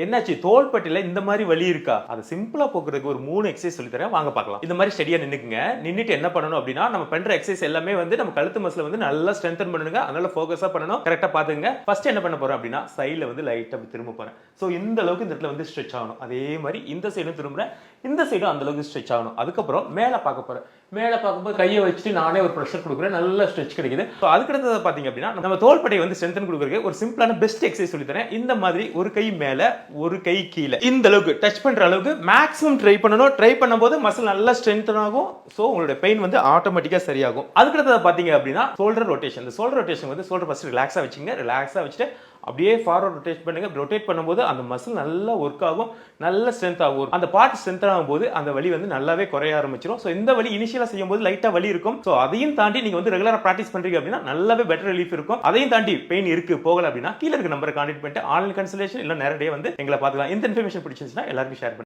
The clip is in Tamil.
என்னாச்சு? தோள்பட்டியில இந்த மாதிரி வலி இருக்கா? அதை சிம்பிளா போக்குறதுக்கு ஒரு மூணு எக்ஸசைஸ் சொல்லி தரேன். வாங்க பார்க்கலாம். இந்த மாதிரி ஸ்டடியா நின்னுக்குங்க. நின்னுட்டு என்ன பண்ணணும் அப்படின்னா நம்ம பண்ற எக்ஸசைஸ் எல்லாமே வந்து நம்ம கழுத்து மசில வந்து நல்லா ஸ்ட்ரென்தன் பண்ணுங்க. அதனால ஃபோக்கஸா பண்ணணும். கரெக்டா பாத்துங்க ஃபர்ஸ்ட் என்ன பண்ண போறோம் அப்படின்னா சைடில் வந்து லைட்டா திரும்ப போறேன். சோ இந்த அளவுக்கு இந்த இடத்துல வந்து ஸ்ட்ரெச் ஆகணும். அதே மாதிரி இந்த சைடும் திரும்புறேன். இந்த சைடும் அந்த அளவுக்கு ஸ்ட்ரெச் ஆகணும். அதுக்கப்புறம் மேல பார்க்க போறேன். மேலே பார்க்கும்போது கையை வச்சுட்டு நானே ஒரு ப்ரெஷர் கொடுக்குறேன். நல்ல ஸ்ட்ரெச் கிடைக்குது. ஸோ அதுக்கு பார்த்தீங்க அப்படின்னா நம்ம தோல்பட்டையை வந்து ஸ்ட்ரென்தன் கொடுக்குறதுக்கு ஒரு சிம்பிளான பெஸ்ட் எக்ஸசைஸ் சொல்லி தரேன். இந்த மாதிரி ஒரு கை மேலே ஒரு கை கீழே. இந்த அளவுக்கு டச் பண்ற அளவுக்கு மேக்ஸிமம் ட்ரை பண்ணணும். ட்ரை பண்ணும்போது மசில் நல்லா ஸ்ட்ரென்தன் ஆகும். ஸோ உங்களுடைய பெயின் வந்து ஆட்டோமேட்டிக்காக சரியாகும். அதுக்கு பார்த்தீங்க அப்படின்னா ஷோல்டர் ரொட்டேஷன் இந்த ஷோல்டர் ரொட்டேஷன் வந்து ஷோல்டர் ஃபஸ்ட் ரிலாக்ஸாக வச்சுங்க ரிலாக்ஸாக வச்சுட்டு அப்படியே ஃபார்வர்ட் ரொட்டேட் பண்ணுங்க. ரொட்டேட் பண்ணும்போது அந்த மசில் நல்லா ஒர்க் ஆகும். நல்ல ஸ்ட்ரென்த் ஆகும். அந்த பார்ட் ஸ்ட்ரென்த் ஆகும் போது அந்த வலி வந்து நல்லாவே குறைய ஆரம்பிச்சிடும் ஸோ இந்த வலி இனிஷியலாக செய்யும் போது லைட்டாக வலி இருக்கும். ஸோ அதையும் தாண்டி நீங்கள் வந்து ரெகுலராக ப்ராக்டிஸ் பண்ணுறீங்க அப்படின்னா நல்லாவே பெட்டர் ரிலீஃப் இருக்கும். அதையும் தாண்டி பெயின் இருக்கு போகல அப்படின்னா கீழே இருக்க நம்பரை கான்டெக்ட் பண்ணிட்டு ஆன்லைன் கன்சல்டேஷன் இல்லை நேரடியாக வந்து எங்களை பார்த்துக்கலாம். இந்த இன்ஃபர்மேஷன் பிடிச்சிருந்துச்சுன்னா எல்லாருக்கும் ஷேர் பண்ணுங்க.